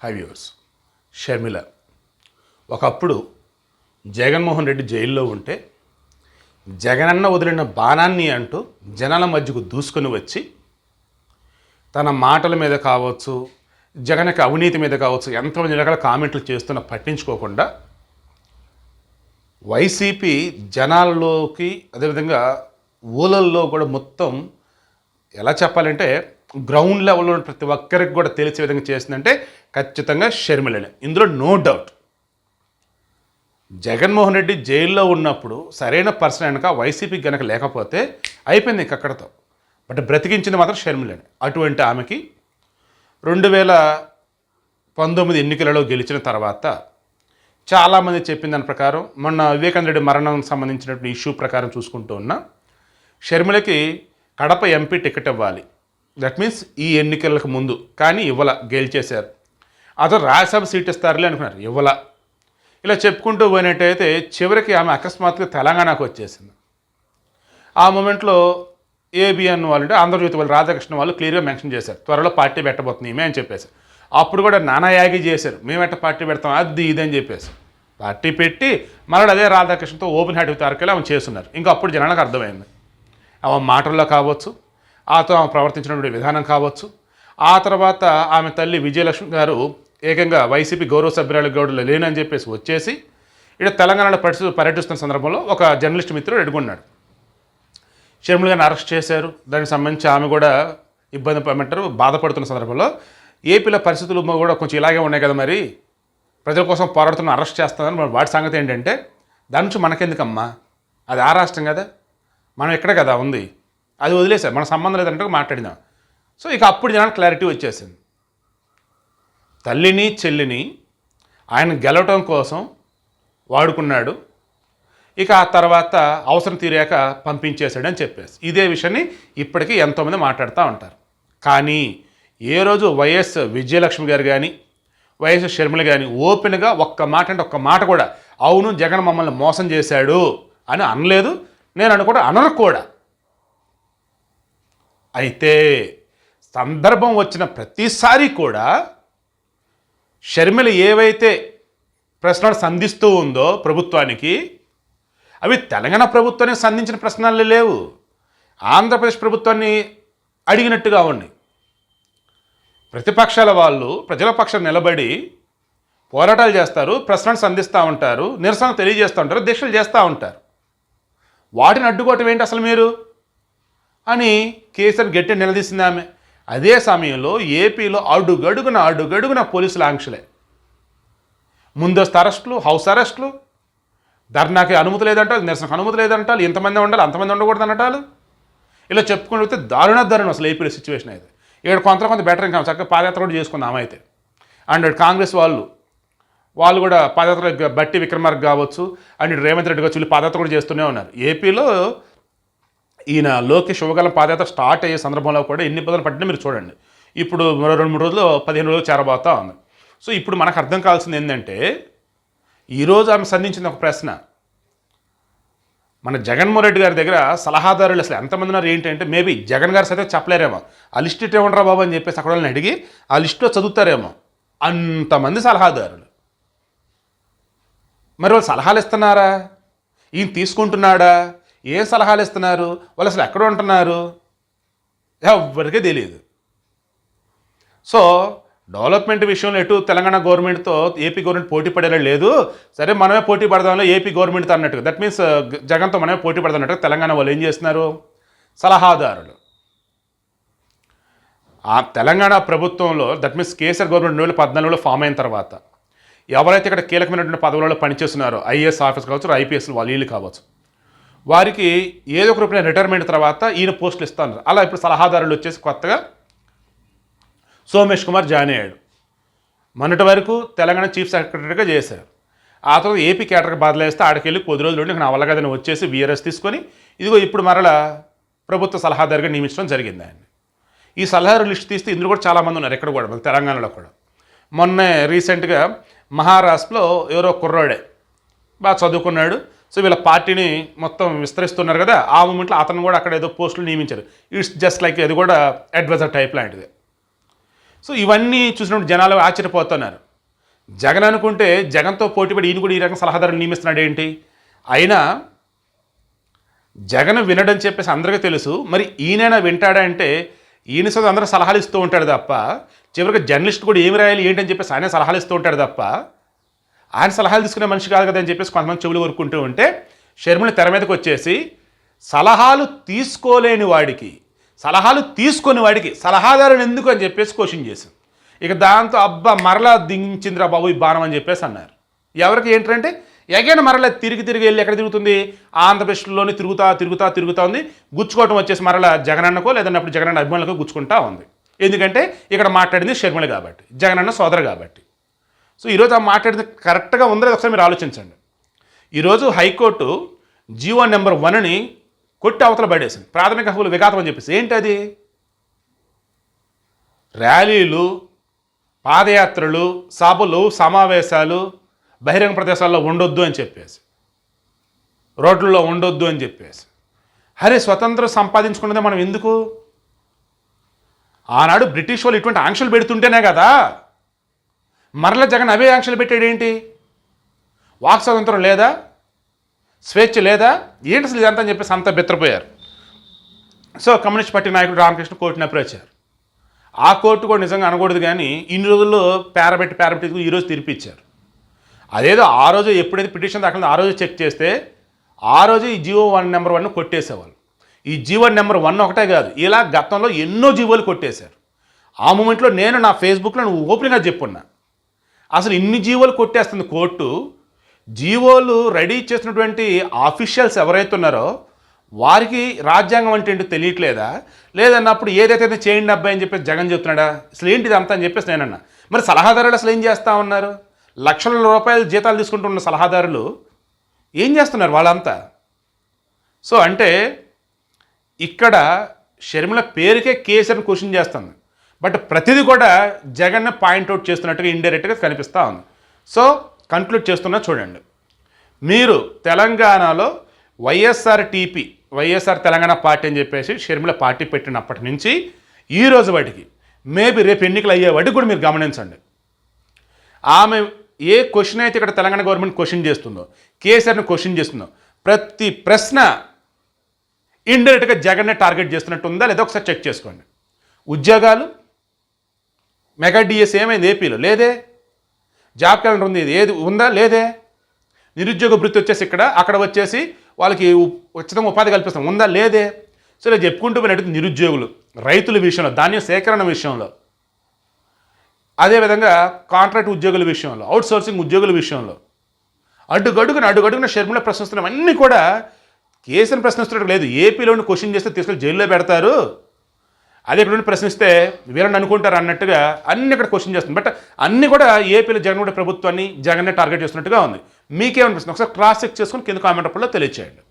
High viewers Sharmila ఒకప్పుడు జగన్మోహన్ రెడ్డి జైల్లో ఉంటే జగనన్న వదిలిన బాణాన్ని అంటూ జనాల మధ్యకు దూసుకొని వచ్చి తన మాటల మీద కావచ్చు జగన్కి అవినీతి మీద కావచ్చు ఎంతమంది రకాల కామెంట్లు చేస్తున్నా పట్టించుకోకుండా వైసీపీ జనాల్లోకి అదేవిధంగా ఊళ్ళల్లో కూడా మొత్తం ఎలా చెప్పాలంటే గ్రౌండ్ లెవెల్లో ఉన్న ప్రతి ఒక్కరికి కూడా తెలిసే విధంగా చేసిందంటే ఖచ్చితంగా షర్మిలనే. ఇందులో నో డౌట్ జగన్మోహన్ రెడ్డి జైల్లో ఉన్నప్పుడు సరైన పర్సన్ కనుక వైసీపీ గనక లేకపోతే అయిపోయింది ఇంక అక్కడతో. బట్ బ్రతికించింది మాత్రం షర్మిలనే. అటువంటి ఆమెకి రెండు వేల పంతొమ్మిది ఎన్నికలలో గెలిచిన తర్వాత చాలామంది చెప్పిన దాని ప్రకారం మొన్న వివేకానంద రెడ్డి మరణం సంబంధించినటువంటి ఇష్యూ ప్రకారం చూసుకుంటూ ఉన్నా షర్మిలకి కడప ఎంపీ టికెట్ ఇవ్వాలి. దట్ మీన్స్ ఈ ఎన్నికలకు ముందు. కానీ ఇవ్వల గెలిచేశారు. అతను రాజ్యసభ సీట్ ఇస్తారులే అనుకున్నారు. ఇవ్వల. ఇలా చెప్పుకుంటూ పోయినట్టయితే చివరికి ఆమె అకస్మాత్తుగా తెలంగాణకు వచ్చేసింది. ఆ మూమెంట్లో ఏబిఎన్ వాళ్ళు అంటే ఆంధ్రజ్యోతి వాళ్ళు రాధాకృష్ణ వాళ్ళు క్లియర్గా మెన్షన్ చేశారు. త్వరలో పార్టీ పెట్టబోతుంది ఈమె అని చెప్పేసి. అప్పుడు కూడా నానా యాగి చేశారు. మేము ఎట్ట పార్టీ పెడతాం? అది ఇది అని చెప్పేసి. పార్టీ పెట్టి మరలా అదే రాధాకృష్ణతో ఓపెన్ హ్యాట్ తారకెళ్ళి ఆమె చేస్తున్నారు. ఇంకా అప్పుడు జనాలకు అర్థమైంది. ఆమె మాటల్లో కావచ్చు ఆతో ఆమె ప్రవర్తించినటువంటి విధానం కావచ్చు. ఆ తర్వాత ఆమె తల్లి విజయలక్ష్మి గారు ఏకంగా వైసీపీ గౌరవ సభ్యురాలు గౌడులో లేనని చెప్పేసి వచ్చేసి ఇక్కడ తెలంగాణలో పర్యటి పర్యటిస్తున్న సందర్భంలో ఒక జర్నలిస్ట్ మిత్రుడు ఎడుగున్నాడు. షర్మిల గారిని అరెస్ట్ చేశారు. దానికి సంబంధించి ఆమె కూడా ఇబ్బంది పడమంటారు బాధపడుతున్న సందర్భంలో ఏపీలో పరిస్థితులు కూడా కొంచెం ఇలాగే ఉన్నాయి కదా మరి? ప్రజల కోసం పోరాడుతున్న అరెస్ట్ చేస్తానని మరి వాటి సంగతి ఏంటంటే దాని నుంచి మనకెందుకమ్మా? అది ఆ రాష్ట్రం కదా. మనం ఎక్కడ కదా ఉంది? అది వదిలేసాం మన సంబంధం లేదంటే మాట్లాడినాం. సో ఇక అప్పుడు జనానికి క్లారిటీ వచ్చేసింది. తల్లిని చెల్లిని ఆయన గెలవటం కోసం వాడుకున్నాడు. ఇక ఆ తర్వాత అవసరం తీరాక పంపించేశాడని చెప్పేసి. ఇదే విషయాన్ని ఇప్పటికీ ఎంతోమంది మాట్లాడుతూ ఉంటారు. కానీ ఏ రోజు వైఎస్ విజయలక్ష్మి గారు కానీ వైఎస్ షర్మిల కానీ ఓపెన్గా ఒక్క మాట అంటే ఒక్క మాట కూడా అవును జగన్ మమ్మల్ని మోసం చేశాడు అని అనలేదు. నేను అనుకోవడం అనరు కూడా. అయితే సందర్భం వచ్చిన ప్రతిసారి కూడా షర్మిల ఏవైతే ప్రశ్నలు సంధిస్తూ ఉందో ప్రభుత్వానికి అవి తెలంగాణ ప్రభుత్వానికి సంధించిన ప్రశ్నలు లేవు. ఆంధ్రప్రదేశ్ ప్రభుత్వాన్ని అడిగినట్టుగా ఉన్నాయి ప్రతిపక్షాల వాళ్ళు ప్రజల పక్షం నిలబడి పోరాటాలు చేస్తారు ప్రశ్నలు సంధిస్తూ ఉంటారు నిరసన తెలియజేస్తూ ఉంటారు దీక్షలు చేస్తూ ఉంటారు. వాటిని అడ్డుకోవటం ఏంటి అసలు మీరు? అని కేసీఆర్ గట్టి నిలదీసింది ఆమె. అదే సమయంలో ఏపీలో అడుగడుగున అడుగడుగున పోలీసుల ఆంక్షలే. ముందస్తు అరెస్టులు హౌస్ అరెస్టులు ధర్నాకి అనుమతి లేదంటారు నిరసనకు అనుమతి లేదంటారు ఎంతమంది ఉండాలి అంతమంది ఉండకూడదు అనటాలు ఇలా చెప్పుకుని వస్తే దారుణ దారుణం అసలు ఏపీలో సిచ్యువేషన్ అయితే ఇక్కడ కొంత కొంత బెటర్ ఇంకా చక్కగా పాదయాత్ర కూడా చేసుకుందాం అయితే. అండ్ కాంగ్రెస్ వాళ్ళు వాళ్ళు కూడా పాదయాత్ర బట్టి విక్రమార్క కావచ్చు అండ్ రేవంత్ రెడ్డి కావచ్చు వీళ్ళు పాదయాత్ర కూడా చేస్తూనే ఉన్నారు. ఏపీలో ఈయన లోకేష్ శుభకాలం పాదయాత్ర స్టార్ట్ అయ్యే సందర్భంలో కూడా ఎన్ని పదులు పట్టినా మీరు చూడండి. ఇప్పుడు మరో రెండు మూడు రోజులు పదిహేను రోజులు చేరబోతా ఉంది. సో ఇప్పుడు మనకు అర్థం కావాల్సింది ఏంటంటే ఈరోజు ఆమె సంధించింది ఒక ప్రశ్న. మన జగన్మోహన్ రెడ్డి గారి దగ్గర సలహాదారులు అసలు ఎంతమంది ఉన్నారు ఏంటంటే మేబీ జగన్ గారు సైతం చెప్పలేరేమో. ఆ లిస్ట్ ఇటు ఇవ్వండిరా బాబు అని చెప్పేసి అక్కడ వాళ్ళని అడిగి ఆ లిస్టులో చదువుతారేమో. అంతమంది సలహాదారులు. మరి వాళ్ళు సలహాలు ఇస్తున్నారా? ఈయన తీసుకుంటున్నాడా? ఏం సలహాలు ఇస్తున్నారు? వాళ్ళు అసలు ఎక్కడ ఉంటున్నారు? ఎవరికీ తెలియదు. సో డెవలప్మెంట్ విషయంలో ఎటు తెలంగాణ గవర్నమెంట్తో ఏపీ గవర్నమెంట్ పోటీ పడేలా లేదు. సరే మనమే పోటీ పడదాంలో ఏపీ గవర్నమెంట్తో అన్నట్టుగా. దట్ మీన్స్ uh, జగన్తో మనమే పోటీ పడదన్నట్టుగా తెలంగాణ వాళ్ళు ఏం చేస్తున్నారు? సలహాదారులు. ఆ తెలంగాణ ప్రభుత్వంలో దట్ మీన్స్ కేసీఆర్ గవర్నమెంట్ రెండు వేల పద్నాలుగులో ఫామ్ అయిన తర్వాత ఎవరైతే ఇక్కడ కీలకమైనటువంటి పదవులలో పనిచేస్తున్నారో ఐఏఎస్ ఆఫీస్ కావచ్చు ఐపీఎస్ వాళ్ళు కావచ్చు వారికి ఏదో ఒక రూపంలో రిటైర్మెంట్ తర్వాత ఈయన పోస్టులు ఇస్తాను అలా ఇప్పుడు సలహాదారులు వచ్చేసి కొత్తగా సోమేష్ కుమార్ జాయిన్ అయ్యాడు. మొన్నటి వరకు తెలంగాణ చీఫ్ సెక్రటరీగా చేశారు. ఆ తర్వాత ఏపీ కేటర్కి బదలేస్తే ఆడికెళ్ళి కొద్ది రోజులు ఉండి నా వచ్చేసి వీఆర్ఎస్ తీసుకొని ఇదిగో ఇప్పుడు మరలా ప్రభుత్వ సలహాదారుగా నియమించడం జరిగింది ఆయన ఈ సలహాదారు లిస్ట్ తీస్తే ఇందులో కూడా చాలామంది ఉన్నారు ఎక్కడ కూడా మన తెలంగాణలో కూడా. మొన్న రీసెంట్గా మహారాష్ట్రలో ఎవరో కుర్రాడే బాగా చదువుకున్నాడు సో వీళ్ళ పార్టీని మొత్తం విస్తరిస్తున్నారు కదా ఆ మూమెంట్లో అతను కూడా అక్కడ ఏదో పోస్టులు నియమించారు. ఇట్స్ జస్ట్ లైక్ ఇది కూడా అడ్వైజర్ టైప్ లాంటిది. సో ఇవన్నీ చూసినప్పుడు జనాలు ఆశ్చర్యపోతున్నారు. జగన్ అనుకుంటే జగన్తో పోటీపడి ఈయన కూడా ఈ రకం సలహాదారులు నియమిస్తున్నాడు ఏంటి? అయినా జగన్ వినడం చెప్పేసి అందరికీ తెలుసు మరి ఈయనైనా వింటాడా అంటే ఈయన సొంత అందరూ సలహాలు ఇస్తూ ఉంటాడు తప్ప చివరికి జర్నలిస్ట్ కూడా ఏమి రాయాలి ఏంటని చెప్పేసి ఆయన సలహాలు ఇస్తూ ఉంటాడు తప్ప ఆయన సలహాలు తీసుకునే మనిషి కాదు కదా అని చెప్పేసి కొంతమంది చెవులు కొరుకుంటూ ఉంటే షర్మిల తెర మీదకి వచ్చేసి సలహాలు తీసుకోలేని వాడికి సలహాలు తీసుకొని వాడికి సలహాదారుని ఎందుకు అని చెప్పేసి క్వశ్చన్ చేశాం ఇక దాంతో అబ్బా మరలా దించిందిరా బాబు ఈ బాణం అని చెప్పేసి అన్నారు. ఎవరికి ఏంటంటే ఎగైన్ మరలా తిరిగి తిరిగి వెళ్ళి ఎక్కడ తిరుగుతుంది? ఆంధ్రప్రదేశ్లోని తిరుగుతా తిరుగుతా తిరుగుతా ఉంది. గుచ్చుకోవటం వచ్చేసి మరలా జగనన్నకో అప్పుడు జగనన్న అభిమానులకు గుచ్చుకుంటా ఉంది. ఎందుకంటే ఇక్కడ మాట్లాడింది షర్మిల కాబట్టి జగనన్న సోదరు కాబట్టి. సో ఈరోజు ఆ మాట్లాడింది కరెక్ట్గా ఉందో ఒకసారి మీరు ఆలోచించండి. ఈరోజు హైకోర్టు జీవో నెంబర్ వన్ని కొట్టి అవతల పడేసింది. ప్రాథమిక హక్కులు విఘాతం అని చెప్పేసి. ఏంటి అది? ర్యాలీలు పాదయాత్రలు సభలు సమావేశాలు బహిరంగ ప్రదేశాల్లో ఉండొద్దు అని చెప్పేసి. రోడ్లలో ఉండొద్దు అని చెప్పేసి. అరే స్వతంత్రం సంపాదించుకున్నదే మనం ఎందుకు? ఆనాడు బ్రిటిష్ వాళ్ళు ఇటువంటి ఆంక్షలు పెడుతుంటేనే కదా మరల జగన్ అవే ఆంక్షలు పెట్టాడు ఏంటి వాక్ స్వాతంత్రం లేదా? స్వేచ్ఛ లేదా? ఏంటి అసలు ఇదంతా అని చెప్పేసి అంతా బెత్తరపోయారు. సో కమ్యూనిస్ట్ పార్టీ నాయకుడు రామకృష్ణ కోర్టుని అప్రోచ్ ఆ కోర్టు కూడా నిజంగా అనకూడదు కానీ ఇన్ని రోజుల్లో పేరబెట్టి పేరబెట్టి ఈరోజు తీర్పిచ్చారు. అదేదో ఆ రోజు ఎప్పుడైతే పిటిషన్ దాఖలు ఆ రోజు చెక్ చేస్తే ఆ రోజు ఈ జీవో వన్ నెంబర్ వన్ కొట్టేసేవాళ్ళు. ఈ జీవో నెంబర్ వన్ ఒకటే కాదు ఇలా గతంలో ఎన్నో జీవోలు కొట్టేశారు. ఆ మూమెంట్లో నేను నా ఫేస్బుక్లో నువ్వు ఓపెన్గా చెప్పున్నా. అసలు ఇన్ని జీవోలు కొట్టేస్తుంది కోర్టు. జీవోలు రెడీ చేసినటువంటి ఆఫీషియల్స్ ఎవరైతే ఉన్నారో వారికి రాజ్యాంగం అంటే ఏంటో తెలియట్లేదా? లేదన్నప్పుడు ఏదైతే చేయండి అబ్బాయి అని చెప్పేసి జగన్ చెప్తున్నాడా? అసలు ఏంటిది అంతా అని చెప్పేసి నేనన్నా. మరి సలహాదారులు అసలు ఏం చేస్తూ ఉన్నారు? లక్షల రూపాయలు జీతాలు తీసుకుంటున్న సలహాదారులు ఏం చేస్తున్నారు వాళ్ళంతా? సో అంటే ఇక్కడ షర్మిల పేరుకే కేసీఆర్ని క్వశ్చన్ చేస్తుంది. బట్ ప్రతిదీ కూడా జగన్ పాయింట్అవుట్ చేస్తున్నట్టుగా ఇండైరెక్ట్గా కనిపిస్తూ ఉంది. సో కన్క్లూడ్ చేస్తున్నా చూడండి. మీరు తెలంగాణలో వైఎస్ఆర్ టీపీ వైఎస్ఆర్ తెలంగాణ పార్టీ అని చెప్పేసి షర్మిల పార్టీ పెట్టినప్పటి నుంచి ఈ రోజు వాటికి మేబీ రేపు ఎన్నికలు అయ్యే వాటికి కూడా మీరు గమనించండి. ఆమె ఏ క్వశ్చన్ అయితే ఇక్కడ తెలంగాణ గవర్నమెంట్ క్వశ్చన్ చేస్తుందో కేసీఆర్ని క్వశ్చన్ చేస్తుందో ప్రతి ప్రశ్న ఇండైరెక్ట్గా జగన్నే టార్గెట్ చేస్తున్నట్టు ఉందా లేదా ఒకసారి చెక్ చేసుకోండి. ఉద్యోగాలు మెగా డిఎస్ ఏమైంది ఏపీలో లేదే. జాబ్ క్యాలెండర్ ఉంది ఇది. ఏది? ఉందా? లేదే. నిరుద్యోగ వృత్తి వచ్చేసి ఇక్కడ. అక్కడ వచ్చేసి వాళ్ళకి ఉ- ఉచితంగా ఉపాధి కల్పిస్తాం. ఉందా? లేదే. సరే చెప్పుకుంటూ పోయినట్టు నిరుద్యోగులు రైతుల విషయంలో ధాన్యం సేకరణ విషయంలో అదేవిధంగా కాంట్రాక్ట్ ఉద్యోగుల విషయంలో అవుట్ సోర్సింగ్ ఉద్యోగుల విషయంలో అడ్డుగడుగున అడ్డుగడుగున షర్మిల ప్రశ్నిస్తున్నవన్నీ కూడా కేసుని ప్రశ్నిస్తున్నట్టు లేదు. ఏపీలోని క్వశ్చన్ చేస్తే తీసుకెళ్ళి జైల్లో పెడతారు. అదే ఇక్కడ నుండి ప్రశ్నిస్తే వీళ్ళని అనుకుంటారు అన్నట్టుగా అన్ని ఇక్కడ క్వశ్చన్ చేస్తుంది. బట్ అన్ని కూడా ఏపీలో జగన్మోహన్ ప్రభుత్వాన్ని జగన్నే టార్గెట్ చేస్తున్నట్టుగా ఉంది. మీకేమనిపిస్తుంది? ఒకసారి క్రాస్ చెక్ చేసుకుని కింద కామెంట్ అప్పుడు తెలియచేయండి.